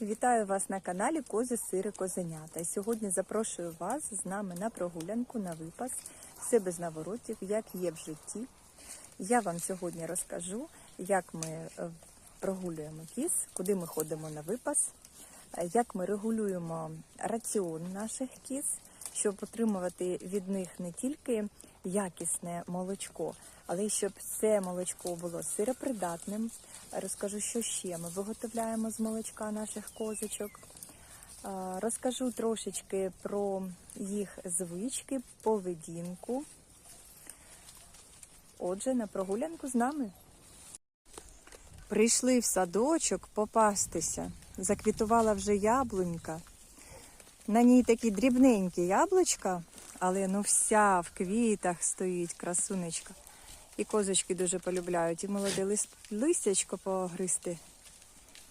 Вітаю вас на каналі Кози Сири Козенята. Сьогодні запрошую вас з нами на прогулянку на випас все без наворотів, як є в житті. Я вам сьогодні розкажу, як ми е, прогулюємо кіз, куди ми ходимо на випас, е, як ми регулюємо раціон наших кіз, щоб отримувати від них не тільки якісне молочко, але щоб це молочко було сиропридатним. Розкажу, що ще ми виготовляємо з молочка наших козочок. Розкажу трошечки про їх звички, поведінку. Отже, на прогулянку з нами. Прийшли в садочок попастися. Заквітувала вже яблунька. На ній такі дрібненькі яблучка, але ну вся в квітах стоїть красунечка. І козочки дуже полюбляють. І молоде лист, листячко погризти,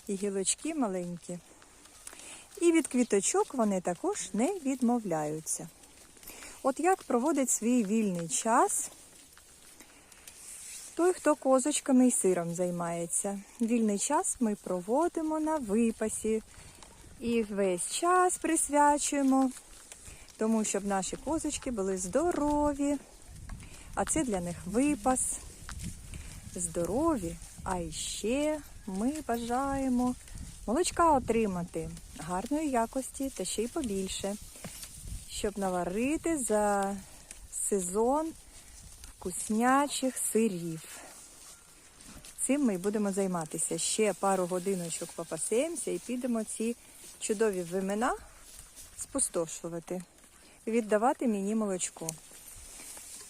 і гілочки маленькі. І від квіточок вони також не відмовляються. От як проводить свій вільний час той, хто козочками і сиром займається. Вільний час ми проводимо на випасі і весь час присвячуємо тому, щоб наші козочки були здорові. А це для них випас. Здорові. А ще ми бажаємо молочка отримати гарної якості та ще й побільше, щоб наварити за сезон вкуснячих сирів. Цим ми будемо займатися. Ще пару годиночок попасемося і підемо ці чудові вимена спустошувати, віддавати мені молочко.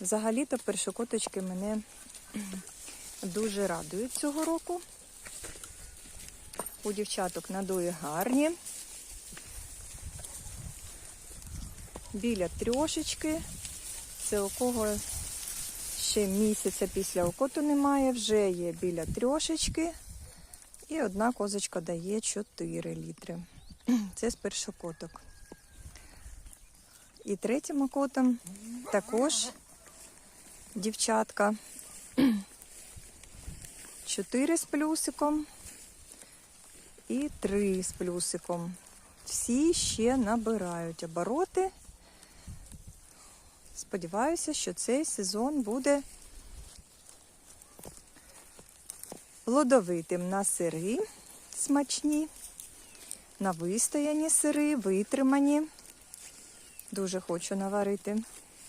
Взагалі-то першокоточки мене дуже радують цього року. У дівчаток надої гарні. Біля трьошечки. Це у кого ще місяця після окоту немає, вже є біля трьошечки. І одна козочка дає 4 літри. Це з першокоток. І третім окотом також дівчатка. Чотири з плюсиком і три з плюсиком. Всі ще набирають обороти. Сподіваюся, що цей сезон буде плодовитим на сири смачні, на вистояні сири, витримані. Дуже хочу наварити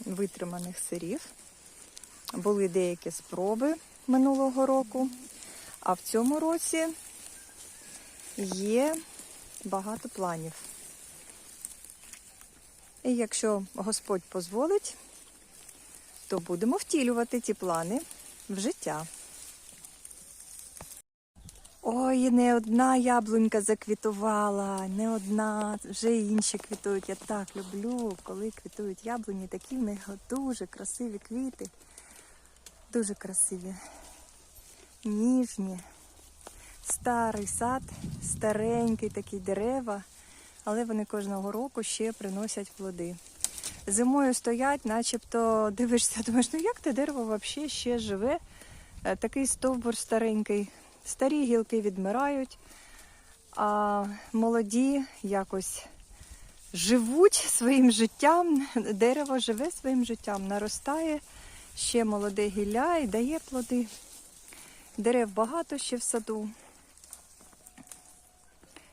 витриманих сирів. Були деякі спроби минулого року, а в цьому році є багато планів. І якщо Господь дозволить, то будемо втілювати ті плани в життя. Ой, не одна яблунька заквітувала, не одна, вже інші квітують. Я так люблю, коли квітують яблуні, такі в них дуже красиві квіти. Дуже красиві, ніжні, старий сад, старенький такі дерева, але вони кожного року ще приносять плоди. Зимою стоять, начебто дивишся, думаєш, ну як те дерево взагалі ще живе? Е, Такий стовбур старенький. Старі гілки відмирають, а молоді якось живуть своїм життям, дерево живе своїм життям, наростає ще молоде гілля і дає плоди. Дерев багато ще в саду.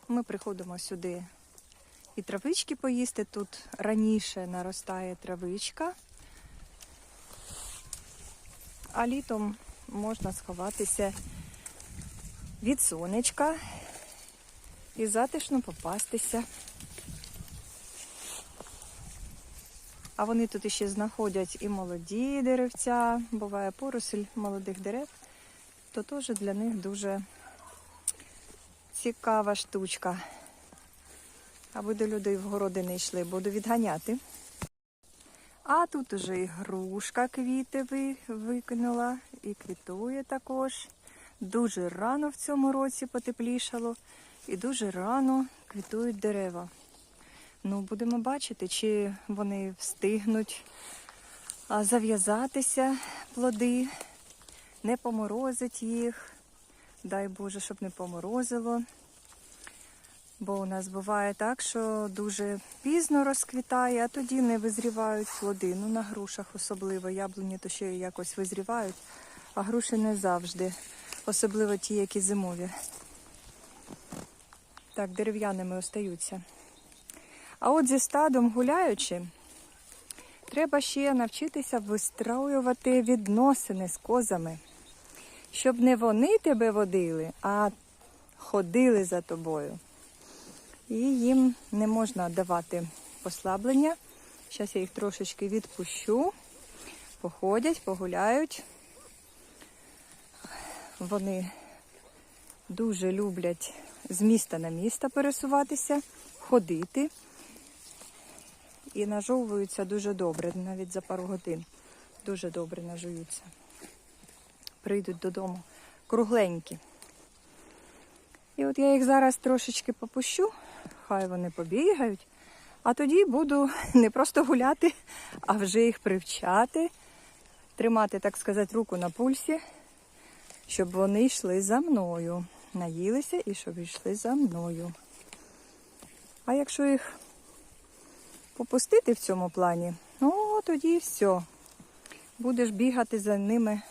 Ми приходимо сюди і травички поїсти. Тут раніше наростає травичка, а літом можна сховатися від сонечка і затишно попастися. А вони тут іще знаходять і молоді деревця, буває поросль молодих дерев, то теж для них дуже цікава штучка. Аби до людей в городи не йшли, буду відганяти. А тут уже і грушка квіти викинула, і квітує також. Дуже рано в цьому році потеплішало, і дуже рано квітують дерева. Ну, будемо бачити, чи вони встигнуть зав'язатися плоди, не поморозить їх. Дай Боже, щоб не поморозило. Бо у нас буває так, що дуже пізно розквітає, а тоді не визрівають плоди. Ну, на грушах особливо. Яблуні то ще якось визрівають, а груші не завжди. Особливо ті, які зимові. Так, дерев'яними остаються. А от зі стадом гуляючи, треба ще навчитися вистроювати відносини з козами, щоб не вони тебе водили, а ходили за тобою. І їм не можна давати послаблення. Зараз я їх трошечки відпущу, походять, погуляють. Вони дуже люблять з міста на місто пересуватися, ходити і нажовуються дуже добре, навіть за пару годин. Дуже добре нажуються. Прийдуть додому кругленькі. І от я їх зараз трошечки попущу, хай вони побігають, а тоді буду не просто гуляти, а вже їх привчати, тримати, так сказати, руку на пульсі, щоб вони йшли за мною. Наїлися і щоб йшли за мною. А якщо їх попустити в цьому плані, ну тоді все. Будеш бігати за ними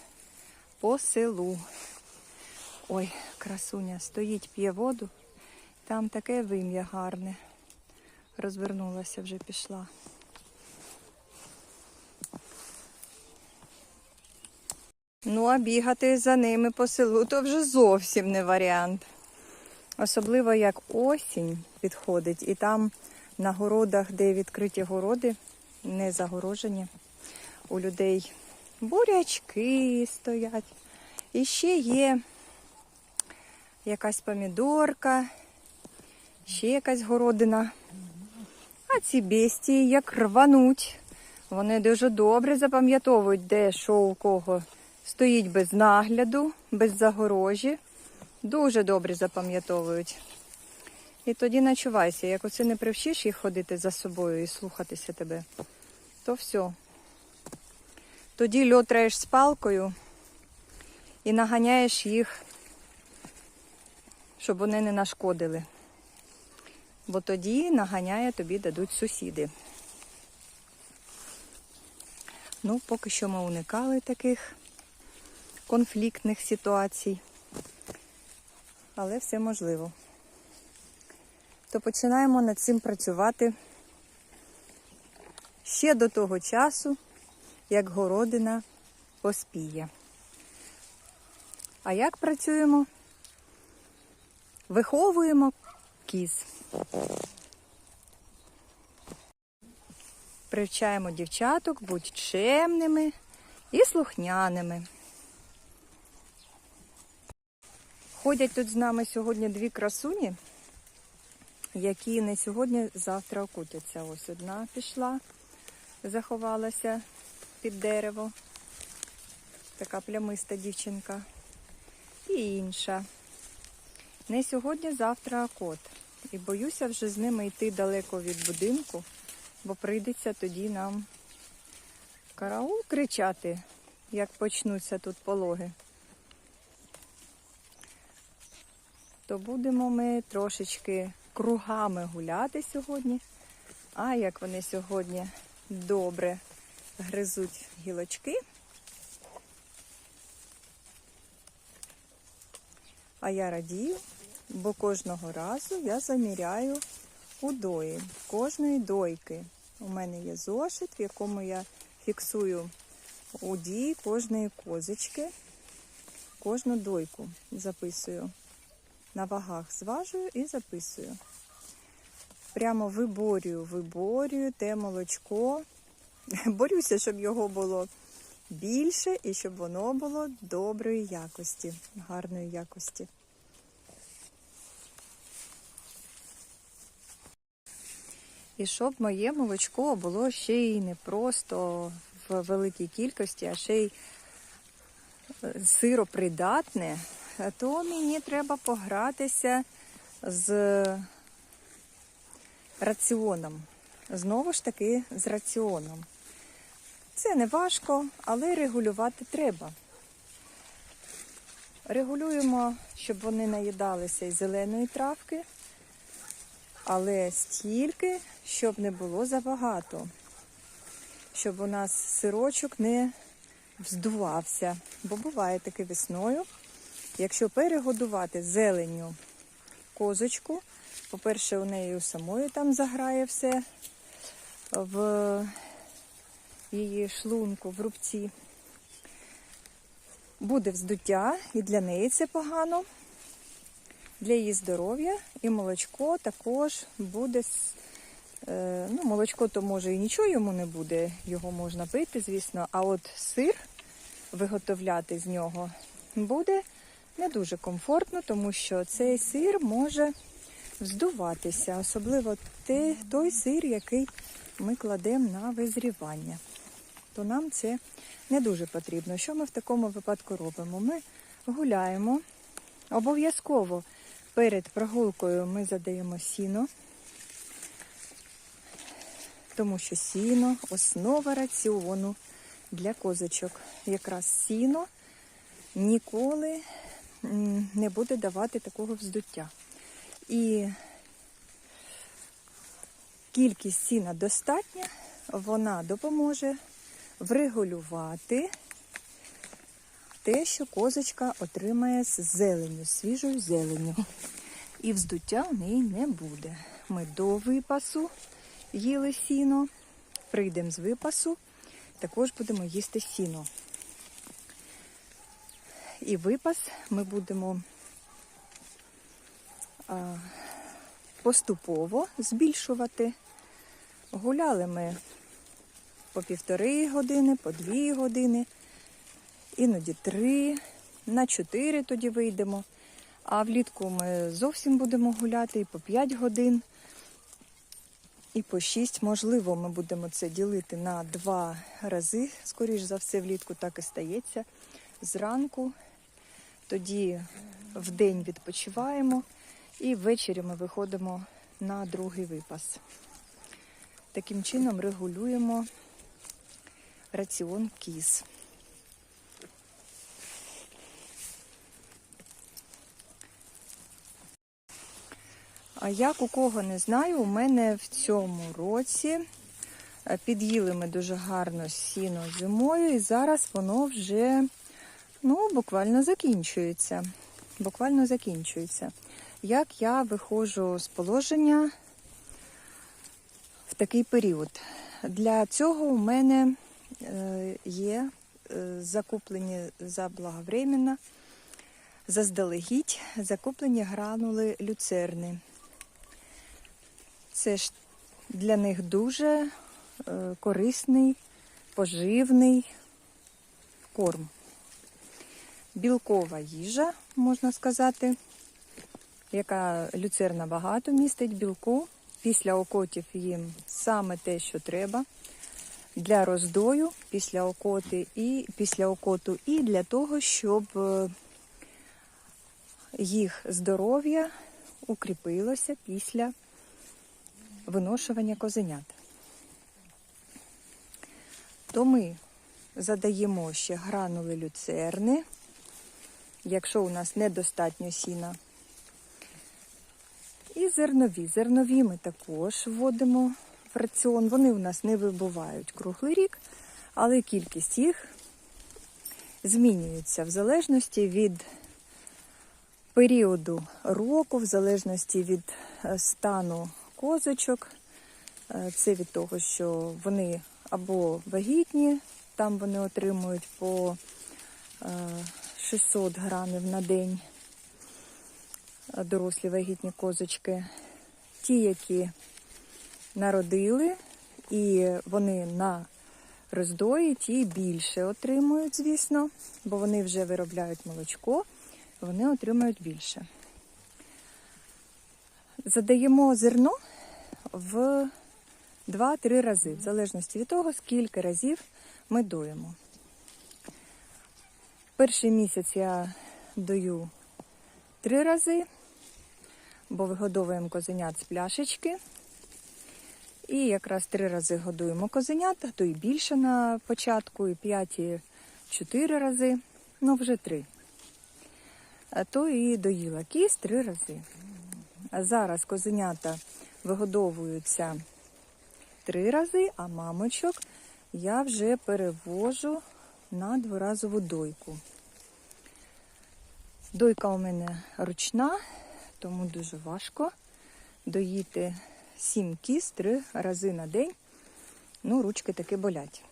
по селу. Ой, красуня стоїть, п'є воду. Там таке вим'я гарне. Розвернулася, вже пішла. Ну, а бігати за ними по селу то вже зовсім не варіант. Особливо як осінь підходить, і там на городах, де відкриті городи, не загорожені, у людей бурячки стоять. І ще є якась помідорка, ще якась городина. А ці бестії як рвануть. Вони дуже добре запам'ятовують, де що у кого стоїть без нагляду, без загорожі. Дуже добре запам'ятовують. І тоді начувайся, як оце не привчиш їх ходити за собою і слухатися тебе, то все. Тоді льотраєш з палкою і наганяєш їх, щоб вони не нашкодили. Бо тоді наганяє тобі дадуть сусіди. Ну, поки що ми уникали таких конфліктних ситуацій. Але все можливо. То починаємо над цим працювати ще до того часу, як городина поспіє. А як працюємо? Виховуємо кіз. Привчаємо дівчаток будь чемними і слухняними. Ходять тут з нами сьогодні дві красуні, які не сьогодні, завтра окутяться. Ось одна пішла, заховалася під дерево. Така плямиста дівчинка. І інша. Не сьогодні, завтра кот. І боюся вже з ними йти далеко від будинку, бо прийдеться тоді нам караул кричати, як почнуться тут пологи. То будемо ми трошечки кругами гуляти сьогодні. А як вони сьогодні добре гризуть гілочки. А я радію, бо кожного разу я заміряю удої кожної дойки. У мене є зошит, в якому я фіксую удії кожної козочки, кожну дойку записую. На вагах зважую і записую. Прямо виборюю, виборюю те молочко. Борюся, щоб його було більше і щоб воно було доброї якості, гарної якості. І щоб моє молочко було ще й не просто в великій кількості, а ще й е, сиропридатне, то мені треба погратися з раціоном. Знову ж таки, з раціоном. Це не важко, але регулювати треба. Регулюємо, щоб вони наїдалися із зеленої травки, Але стільки, щоб не було забагато, щоб у нас сирочок не вздувався. Бо буває таке весною. Якщо перегодувати зеленню козочку, по-перше, у неї самої там заграє все в її шлунку, в рубці. Буде вздуття, і для неї це погано, для її здоров'я, і молочко також буде. е, Ну, молочко то може і нічого йому не буде, його можна пити, звісно. А от сир виготовляти з нього буде не дуже комфортно, тому що цей сир може вздуватися, особливо той сир, який ми кладемо на визрівання. То нам це не дуже потрібно. Що ми в такому випадку робимо? Ми гуляємо. Обов'язково перед прогулкою ми задаємо сіно, тому що сіно основа раціону для козочок. Якраз сіно ніколи м, не буде давати такого вздуття. І кількість сіна достатня, вона допоможе врегулювати те, що козочка отримає з зеленю, свіжою зеленю. І вздуття у неї не буде. Ми до випасу їли сіно, прийдемо з випасу, також будемо їсти сіно. І випас ми будемо поступово збільшувати. Гуляли ми по півтори години, по дві години, іноді три, на чотири тоді вийдемо. А влітку ми зовсім будемо гуляти і по 5 годин, і по 6. Можливо, ми будемо це ділити на два рази. Скоріш за все, влітку так і стається. Зранку, тоді в день відпочиваємо, і ввечері ми виходимо на другий випас. Таким чином регулюємо раціон кіз. А як у кого не знаю, у мене в цьому році е, під'їли ми дуже гарно сіно зимою, і зараз воно вже ну, буквально закінчується. Буквально закінчується. Як я виходжу з положення в такий період? Для цього у мене е, є е, закуплені заблаговременно, заздалегідь закуплені гранули люцерни. Це ж для них дуже е, корисний, поживний корм. Білкова їжа, можна сказати, яка люцерна багато містить білку. Після окотів їм саме те, що треба для роздою після окоти і після окоту, і для того, щоб е, їх здоров'я укріпилося після виношування козенят. То ми задаємо ще гранули люцерни, якщо у нас недостатньо сіна. І зернові. Зернові ми також вводимо в раціон. Вони у нас не вибувають круглий рік, але кількість їх змінюється в залежності від періоду року, в залежності від е, стану козочок. Е, Це від того, що вони або вагітні, там вони отримують по е, 600 грамів на день дорослі вагітні козочки. Ті, які народили, і вони на роздої, ті більше отримують, звісно, бо вони вже виробляють молочко, вони отримують більше. Задаємо зерно в 2-3 рази, в залежності від того, скільки разів ми доїмо. Перший місяць я даю 3 рази, бо вигодовуємо козенят з пляшечки. І якраз три рази годуємо козенят, то і більше на початку, і 5, і 4 рази, ну вже 3. А то і доїла кіс 3 рази. А зараз козенята вигодовуються три рази, а мамочок я вже перевожу на дворазову дойку. Дойка у мене ручна, тому дуже важко доїти 7 кіз три рази на день. Ну, ручки таки болять.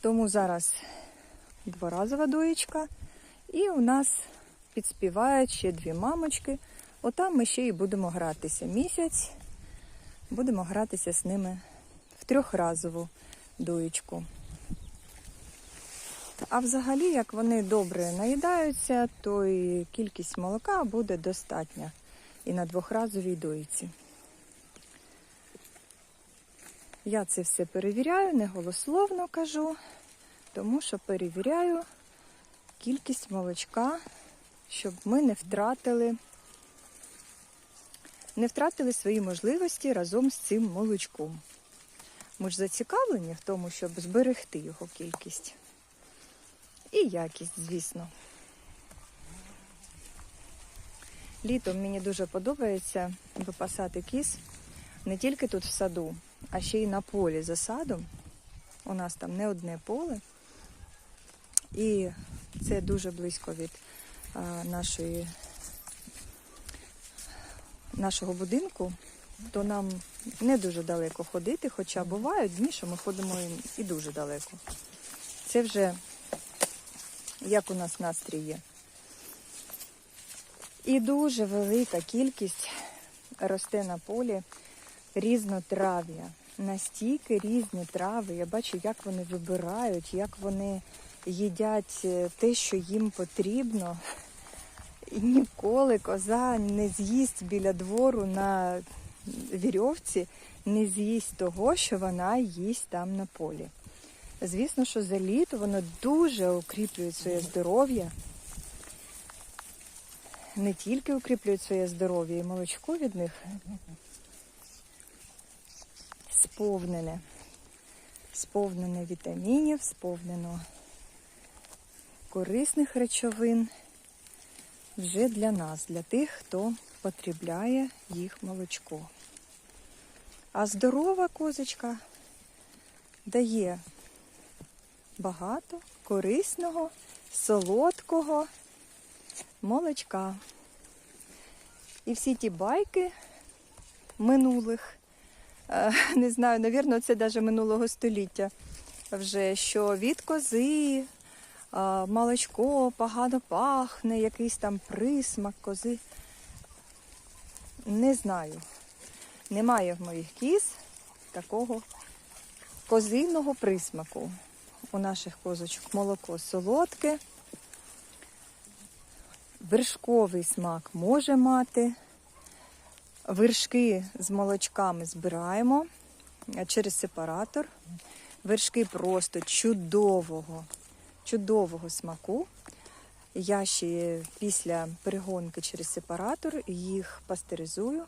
Тому зараз дворазова доєчка. І у нас підспівають ще дві мамочки. Отам ми ще і будемо гратися місяць. Будемо гратися з ними в трьохразову доєчку. А взагалі, як вони добре наїдаються, то і кількість молока буде достатня і на двохразовій доїці. Я це все перевіряю, не голословно кажу, тому що перевіряю кількість молочка, щоб ми не втратили, не втратили свої можливості разом з цим молочком. Ми ж зацікавлені в тому, щоб зберегти його кількість. І якість, звісно. Літом мені дуже подобається випасати кіз не тільки тут в саду, а ще й на полі за садом. У нас там не одне поле. І це дуже близько від а, нашої, нашого будинку, то нам не дуже далеко ходити, хоча бувають дні, що ми ходимо і- дуже далеко. Це вже як у нас настрій є. І дуже велика кількість росте на полі різнотрав'я. Настільки різні трави. Я бачу, як вони вибирають, як вони їдять е, те, що їм потрібно. І ніколи коза не з'їсть біля двору на вірьовці, не з'їсть того, що вона їсть там на полі. Звісно, що за літо воно дуже укріплює своє здоров'я. Не тільки укріплюють своє здоров'я, і молочко від них сповнене. Сповнене вітамінів, сповнено корисних речовин вже для нас, для тих, хто потребляє їх молочко. А здорова козочка дає багато корисного, солодкого молочка. І всі ті байки минулих, е, не знаю, навірно, це навіть минулого століття вже, що від кози молочко погано пахне, якийсь там присмак кози. Не знаю. Немає в моїх кіз такого козиного присмаку. У наших козочок молоко солодке, вершковий смак може мати. Вершки з молочками збираємо е, через сепаратор. Вершки просто чудового, чудового смаку. Я ще після перегонки через сепаратор їх пастеризую.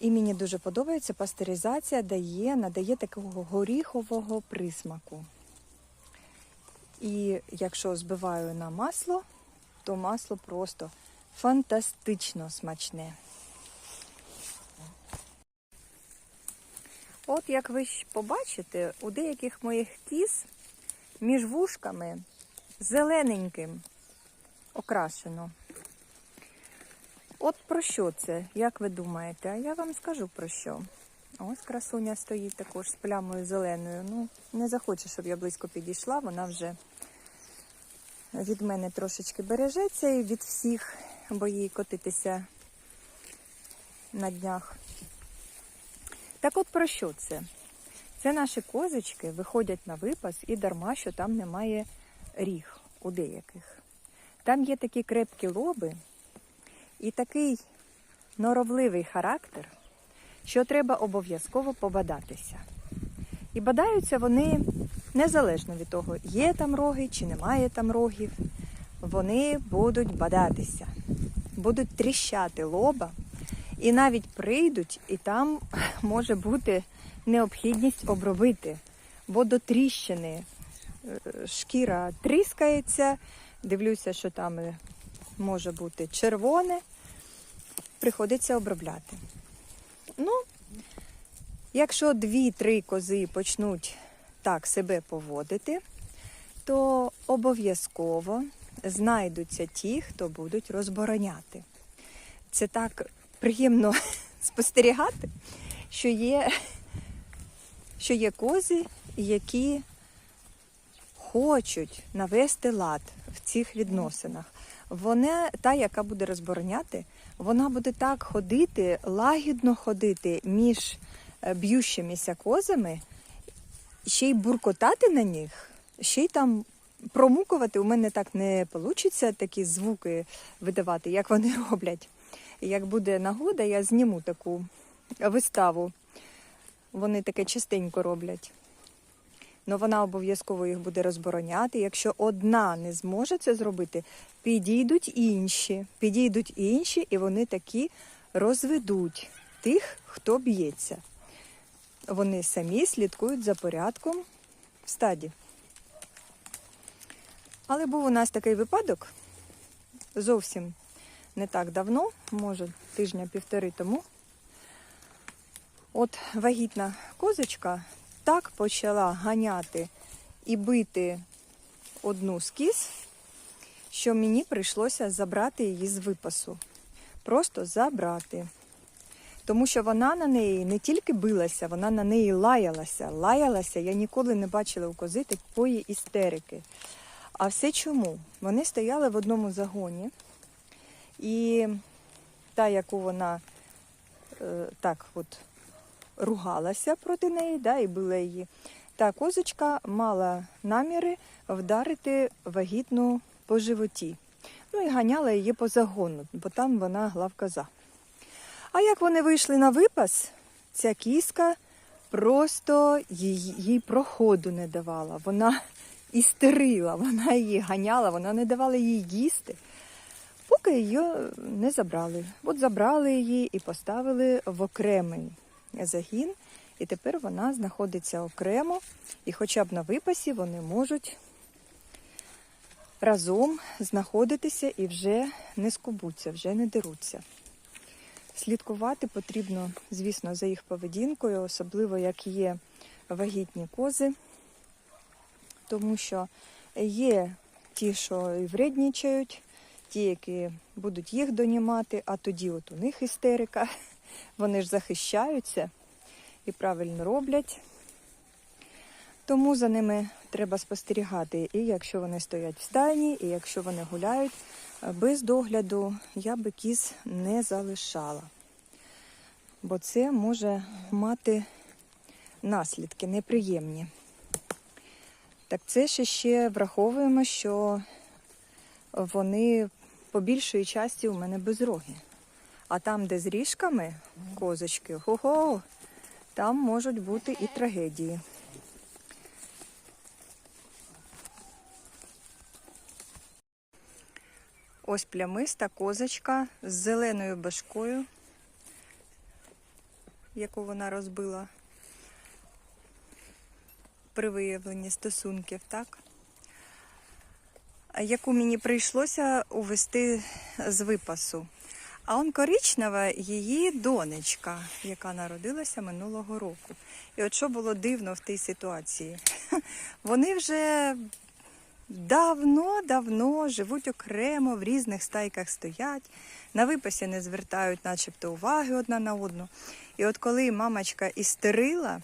І мені дуже подобається, пастеризація дає, надає такого горіхового присмаку. І якщо збиваю на масло, то масло просто фантастично смачне. От як ви побачите, у деяких моїх кіз між вушками зелененьким окрашено. От про що це, як ви думаєте? А я вам скажу про що. Ось красуня стоїть також з плямою зеленою. Ну, не захоче, щоб я близько підійшла, вона вже від мене трошечки бережеться і від всіх, бо їй котитися на днях. Так от про що це? Це наші козочки виходять на випас і дарма, що там немає ріг у деяких. Там є такі крепкі лоби і такий норовливий характер, що треба обов'язково побадатися. І бадаються вони незалежно від того, є там роги чи немає там рогів. Вони будуть бадатися, будуть тріщати лоба, і навіть прийдуть, і там може бути необхідність обробити, бо до тріщини е, шкіра тріскається. Дивлюся, що там е, може бути червоне. Приходиться обробляти. Ну, якщо дві-три кози почнуть так себе поводити, то обов'язково знайдуться ті, хто будуть розбороняти. Це так приємно спостерігати, що є, що є кози, які хочуть навести лад в цих відносинах. Вона, та, яка буде розбороняти, вона буде так ходити, лагідно ходити між е, б'ющимися козами, ще й буркотати на них, ще й там промукувати. У мене так не вийде такі звуки видавати, як вони роблять. Як буде нагода, я зніму таку виставу. Вони таке частенько роблять. Ну вона обов'язково їх буде розбороняти. Якщо одна не зможе це зробити, підійдуть інші, підійдуть інші, і вони такі розведуть тих, хто б'ється. Вони самі слідкують за порядком в стаді. Але був у нас такий випадок зовсім не так давно, може тижня-півтори тому. От вагітна козочка так почала ганяти і бити одну з кіз, що мені прийшлося забрати її з випасу. Просто забрати. Тому що вона на неї не тільки билася, вона на неї лаялася. Лаялася, я ніколи не бачила у кози такої істерики. А все чому? Вони стояли в одному загоні, і та, яку вона е, так от ругалася проти неї, да, і била її, та козочка мала наміри вдарити вагітну по животі. Ну і ганяла її по загону, бо там вона главкоза. А як вони вийшли на випас, ця кіска просто їй, їй проходу не давала. Вона істерила, вона її ганяла, вона не давала їй їсти, поки її не забрали. От забрали її і поставили в окремий загін, і тепер вона знаходиться окремо, і хоча б на випасі вони можуть разом знаходитися і вже не скубуться, вже не деруться. Слідкувати потрібно, звісно, за їх поведінкою, особливо як є вагітні кози, тому що є ті, що і вреднічають, ті, які будуть їх донімати, а тоді от у них істерика. Вони ж захищаються і правильно роблять. Тому за ними треба спостерігати. І якщо вони стоять в стайні, і якщо вони гуляють, без догляду я би кіз не залишала. Бо це може мати наслідки неприємні. Так це ще ще враховуємо, що вони по більшої часті у мене безрогі. А там, де з ріжками козочки, хо-хо, там можуть бути і трагедії. Ось плямиста козочка з зеленою башкою, яку вона розбила при виявленні стосунків, так? Яку мені прийшлося увести з випасу. А он коричнева її донечка, яка народилася минулого року. І от що було дивно в тій ситуації? Вони вже давно-давно живуть окремо, в різних стайках стоять, на випасі не звертають начебто уваги одна на одну. І от коли мамочка істерила,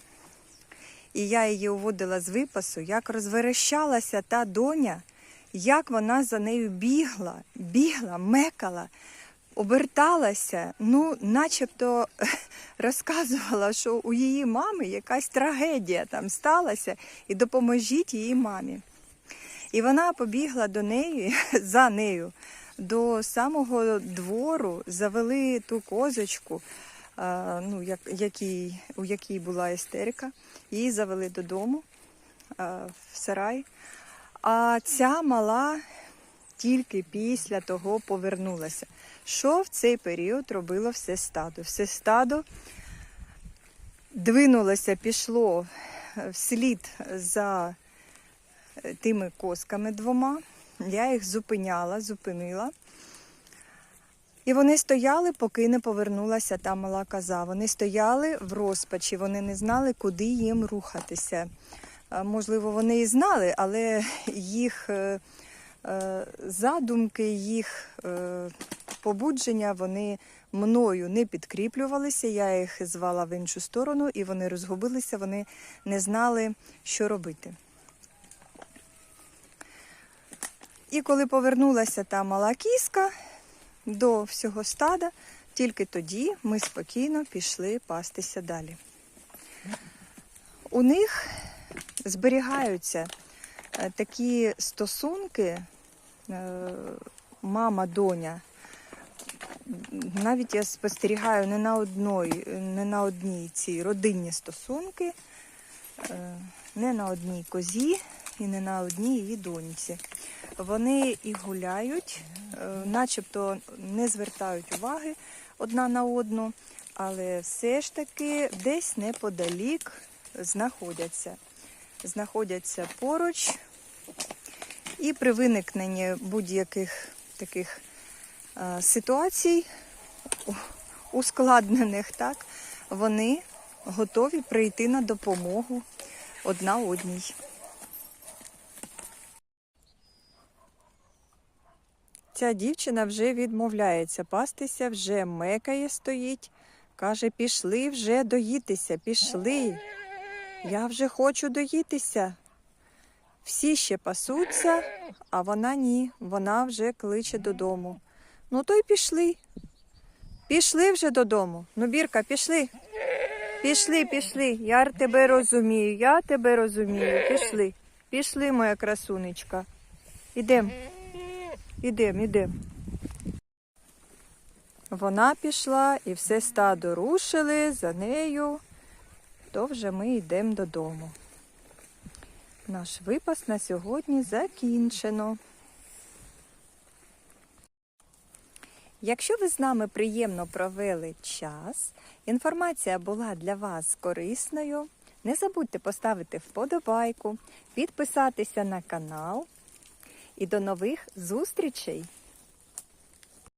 і я її уводила з випасу, як розверещалася та доня, як вона за нею бігла, бігла, мекала оберталася, ну, начебто розказувала, що у її мами якась трагедія там сталася, і допоможіть її мамі. І вона побігла до неї за нею до самого двору, завели ту козочку, ну, як, який, у якій була істерика, її завели додому в сарай. А ця мала тільки після того повернулася. Що в цей період робило все стадо? Все стадо двинулося, пішло вслід за тими косками двома. Я їх зупиняла, зупинила. І вони стояли, поки не повернулася та мала коза. Вони стояли в розпачі, вони не знали, куди їм рухатися. Можливо, вони і знали, але їх е, е, задумки, їх е, побудження, вони мною не підкріплювалися. Я їх звала в іншу сторону, і вони розгубилися, вони не знали, що робити. І коли повернулася та мала кіска до всього стада, тільки тоді ми спокійно пішли пастися далі. У них зберігаються е, такі стосунки, е, мама-доня. Навіть я спостерігаю не на одній, не на одній цій родинні стосунки, е, не на одній козі і не на одній її доньці. Вони і гуляють, е, начебто не звертають уваги одна на одну, але все ж таки десь неподалік знаходяться. Знаходяться поруч, і при виникненні будь-яких таких ситуацій, ускладнених, так, вони готові прийти на допомогу одна одній. Ця дівчина вже відмовляється пастися, вже мекає стоїть. Каже, пішли вже доїтися, пішли. Я вже хочу доїтися. Всі ще пасуться, а вона ні, вона вже кличе додому. Ну то й пішли. Пішли вже додому. Ну, Бірка, пішли. Пішли, пішли. Я тебе розумію, я тебе розумію. Пішли. Пішли, моя красунечка. Ідем. Ідем, ідем. Вона пішла і все стадо рушили за нею, то вже ми йдемо додому. Наш випас на сьогодні закінчено. Якщо ви з нами приємно провели час, інформація була для вас корисною, не забудьте поставити вподобайку, підписатися на канал і до нових зустрічей!